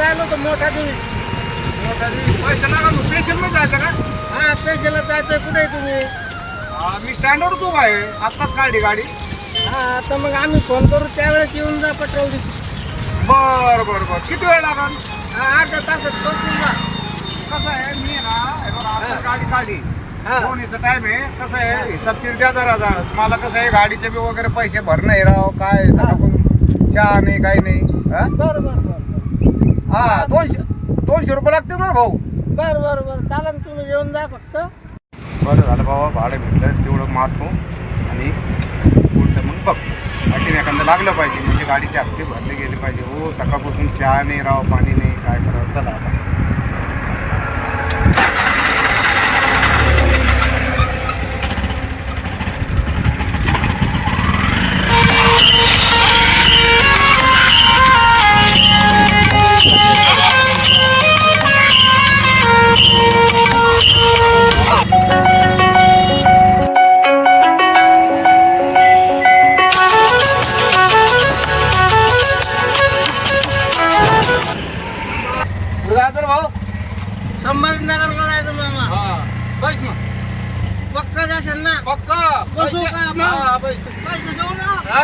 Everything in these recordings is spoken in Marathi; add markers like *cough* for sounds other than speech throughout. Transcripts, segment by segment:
जायला होतं मोठा मग. स्टेशनमध्ये जायचं का? हा स्टेशनला जायचंय. कुठे तुम्ही? हा, मी स्टँडवर उभा आहे. आत्ताच काढली गाडी. हा तर मग आम्ही फोन करू. त्यावेळेस येऊन जा पेट्रोल बर बर बर. किती वेळ लागल? अर्धा तासात पोहोचून जा. कसं आहे मी ना हे बघा, गाडी काढली. हा. फोनीचा टाइम आहे. कसं आहे सबसिडी द्या जरा जरा. मला कसं आहे गाडीचे बी वगैरे पैसे भरणं आहे राव. काय सगळं चहा नाही काही नाही. हा? बरं बरं बरं. हा दोनशे दोनशे रुपये लागतील ना भाऊ. बरं बरं बरं. चालेल तुम्ही येऊन जा फक्त. बरं झालं बाबा भाडं भेटलं तेवढं मारतो आणि पुढचं मग बघतो आणखीन एखादं लागलं पाहिजे म्हणजे गाडीचे हप्ते भरले गेले पाहिजे. हो सकाळपासून चहा नाही राव पाणी नाही काय करावं? चला आता. बस मग पक्का जाशील ना पक्का बसू पैसे- का मग? हा, बस. पैसे घेऊ ना हा,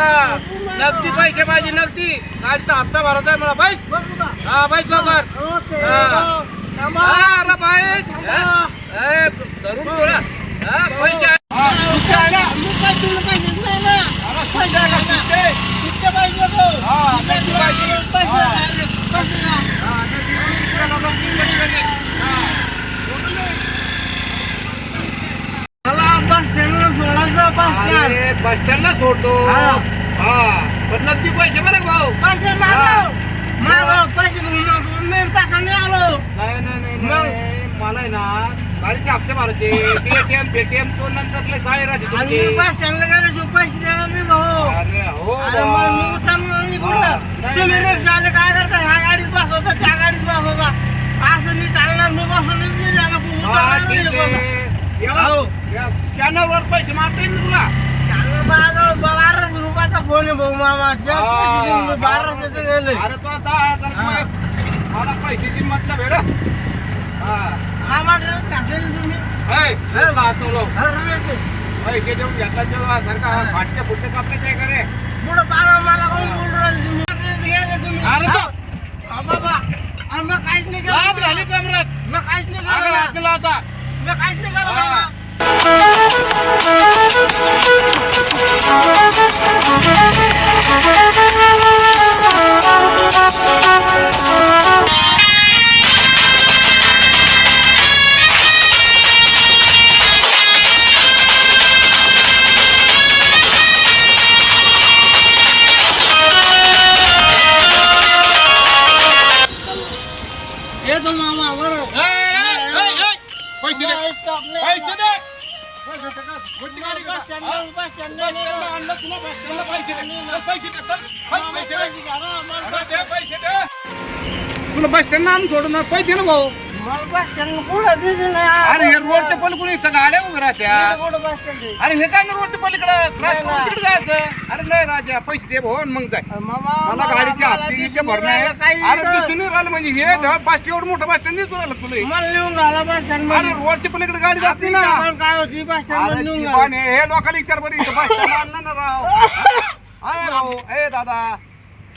नगदी पैसे माझी नगदी गाडीचा हप्ता भरायचा आहे मला बैस बसू का हा बैस लवकर ओके हा. हो. थांबा. हा, अरे बाई थांबा. ए, धरून ठेवला हा, पैसे आहे. मी काय तुला पैसेच नाही ना. पैसे आहे ना. किती पैसे नको? हा, किती किती पाहिजे? पैसे हा. आहे. पैसे नाही. मला बस स्टँडला सोडायचं बस स्टँड. अरे, बस स्टँडला सोडतो हा. हा पण पैसे बरं का भाऊ पैसे मागव. मागव. पैसे आलो. नाही नाही नाही? नाही. मला आहे ना गाडीचे हप्ते भरायचे पेटीएम पेटीएम तो नंतर लय काय राहते आणि तुमची. मी बस स्टँडला गेल्याशिवाय पैसे द्यायला नाही भाऊ अरे हो अरे बा. मग मी उतरलो आणि हा. कुठं? नाही, तुम्ही नाही. रिक्षावाले काय करता ह्या गाडीत बसवता त्या गाडीत बसवता असं मी चालणार मी बसून नाही जाणार. तू हा, उतरणार ठीक नाही बाबा. आहे. या. या स्कॅनरवर पैसे मारता येईल ना तुला माझ्याजवळ बाराशे रुपयाचा फोन आहे भाऊ मामा. बाराशेचे गेले अरे तो आता जरा हा. तू- मला पैशाची मतलब आहे रे हा. हा म्हटलं टाकलेलं तुम्ही? ऐ, हे. राहतो लो. अरे नाही ते. पैसे देऊन घेतला तेव्हा सारखा हा. फाटच्या फुटच्या कापले काय करे पुढं पाहा मला कोण बोलून राहिले तुम्ही? टाकलेलं गेले तुम्ही. अरे तो- हा, बाबा. अरे मग काहीच नाही लाथ केलं घाली कमरात मग काहीच नाही आग केलं लागला आता मी काहीच नाही केलं हा. बाबा. Thank you. तुला बस स्टँड आणून सोडून ना पैसे ना भाऊ बस स्टँड अरे हे रोडच्या पलीकडे इथं गाड्या उभ्या राहत्या. बस स्टँड आहे? अरे हे काय ना रोडच्या पलीकडे? नाही ना. तिकडे जायचं? अरे नाही राजा पैसे दे भाऊ आणि मग जाय. मला गाडीचे मला हप्ते दिसून इतके भरणे काही अरे. दिसून नाही राहिलं म्हणजे. हे ढ- पाच एवढं मोठं बस स्टँड दिसून राहिलं तुला. मला लिहून घाला बस स्टँड अरे रोडच्या पलीकडे गाडी जात नाही ना. काय होती बस स्टँड अरे लिहून जीवाने, हे लोकांना विचार बरं इथं बस स्टँड आणलं ना राव. *laughs* अरे राव ए दादा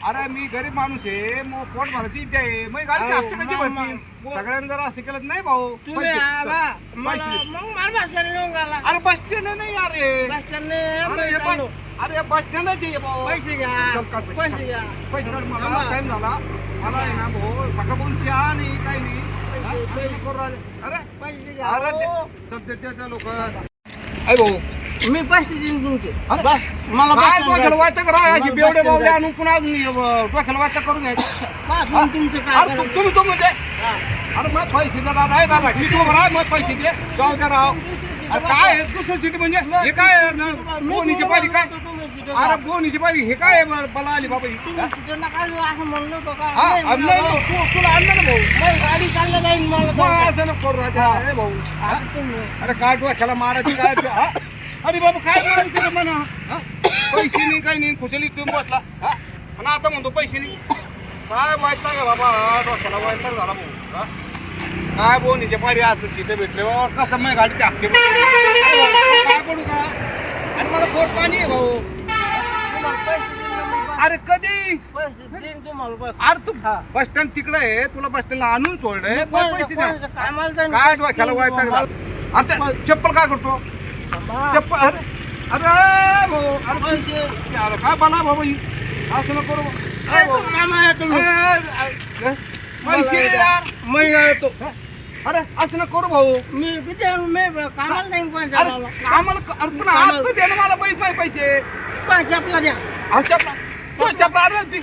अरे मी गरीब माणूस आहे मग पोट भरायची इच्छा आहे मग अहो, हप्ते कशी सगळ्यांना जरा असं केलं नाही भाऊ तुम्ही आबा, मला. मग मला बस स्टँड लिहून घाला अरे बस स्टँड नाही अरे बस स्टँड अरे हे बस अरे बस स्टँडच आहे भाऊ पैसे घ्या चल, काढ पैसे. घ्या पैसे काढ मला. टाइम झाला मला आहे ना भाऊ सकाळपासून चहा नाही काही नाही हा? पैसे- करू राहिले. अरे पैसे घ्या अरे ते-. चल ते- ते- ते लोक अय भाऊ मी पैसे देईन तुमचे अरे, बस मला काय स्टँड डोक्याला जायचं. वाटतं का राव? अशी मला बेवडे बस बावडे स्टँड आणून पुन्हा अजून अं, डोक्याला करून घ्यायचं बस मग तुमचं काय अरे तू- करायचं? तुम्ही तुम्ही हा. अरे मग पैसे दे दादा आहे दादा ठीक उभं राह मग पैसे दे जाऊ द्या राव अरे काय आहे? दुसरं सिटी म्हणजे हे काय आहे? न- बोनीची पारी काय तुम्ही तिथं अरे. बोनीची पारी हे काय आहे बरं? बला आली बाबा ही? तुम्ही तिथं नका जाऊ असं म्हणलं होतं का? हा नाही, अरे नाही, नाही, भाऊ. तू- तुला आणलं ना भाऊ नाही, गाडी चालल्या जाईन मला मग जाऊ असं नको करू राजा ए भाऊ? आता तुम्ही अरे काय डोक्याला मारायची काय हा? अरे बाबा काय रे म्हणा हा? पैसे नाही काही नाही खुशाली तुम्ही बसला हा? आणि आता म्हणतो पैसे नाही काय वैताग आहे बाबा डोक्याला वैताग झाला भाऊ हा? काय बोनीचे पारी आज सीट भेटले बाबा कसं माझ्या गाडीचे हप्ते. काय पडू का आणि मला पोट पाणी आहे भाऊ. अरे कधी अरे तू बस स्टँड तिकडे आहे तुला बस स्टँडला आणून सोडलंय पैसे द्या. काय डोक्याला. झाला आता चप्पल काय करतो. चप्पल अरे अरे भाऊ अरे पैसे अरे काय बना भाऊ ही? असं नको. अरे, येतो. अरे असं नको करू भाऊ. मी किती मी कामाला अरे मला. आम्हाला अरे पण आज तर दे ना मला पैसे. पैसे आपला द्या. अरे चपला. तू चपला अरे ती.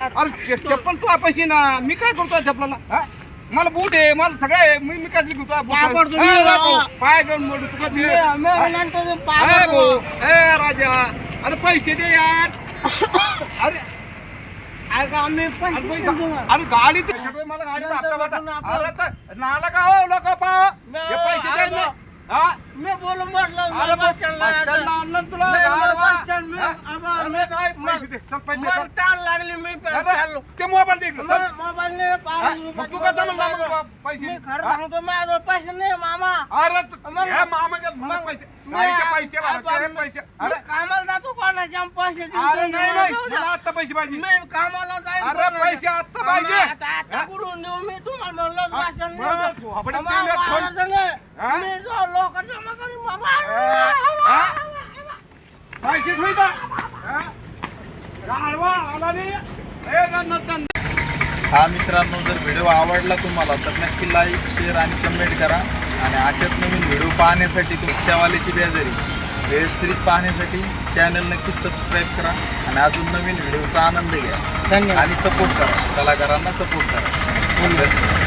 अरे चप्पल तू पैसे ना. मी काय करतो चपलाला? हा? मला बूट आहे मला सगळं आहे. मी मी काय घेतो? पाय घेऊन मोडू तुका दे भाऊ. ए राजा. अरे पैसे दे यार. अरे अरे पैसे. अरे गाडी मला गाडीचा हप्ता भरता. अरे तर नाला का हो लोक हा? मी बोलून बसलो मला बस स्टँडला. आणलं तुला नाही. बस स्टँड मी- मला-. ताण लागली मी चाललो ते मोबाईल दे इकडं, चल. म- मोबाईलने हा? पाच मग रुपये तू का पाहिजे. पैसे मी खरं? सांगतो माझ्याजवळ पैसे नाही मामा अरे मला पैसे पैसे पैसे अरे कामाला जातो कोणाच्या पैसे अरे नाही नाही आता पैसे पाहिजे मी कामाला जाईन अरे. पैसे मामा, पाहिजे. आता आता? कुठून देऊ मी तुम्हाला म्हणलं बस स्टँड हा? लोक जमा करीन हा? पैसे हा? गाडवा आला नाही. हा मित्रांनो जर व्हिडिओ आवडला तुम्हाला तर नक्की लाईक शेअर आणि कमेंट करा. आणि अशाच नवीन व्हिडिओ पाहण्यासाठी रिक्षावाल्याची बेजारी वेब सिरीज पाहण्यासाठी चॅनल नक्की सबस्क्राईब करा. आणि अजून नवीन व्हिडिओचा आनंद घ्या. धन्यवाद. आणि सपोर्ट करा. कलाकारांना सपोर्ट करा.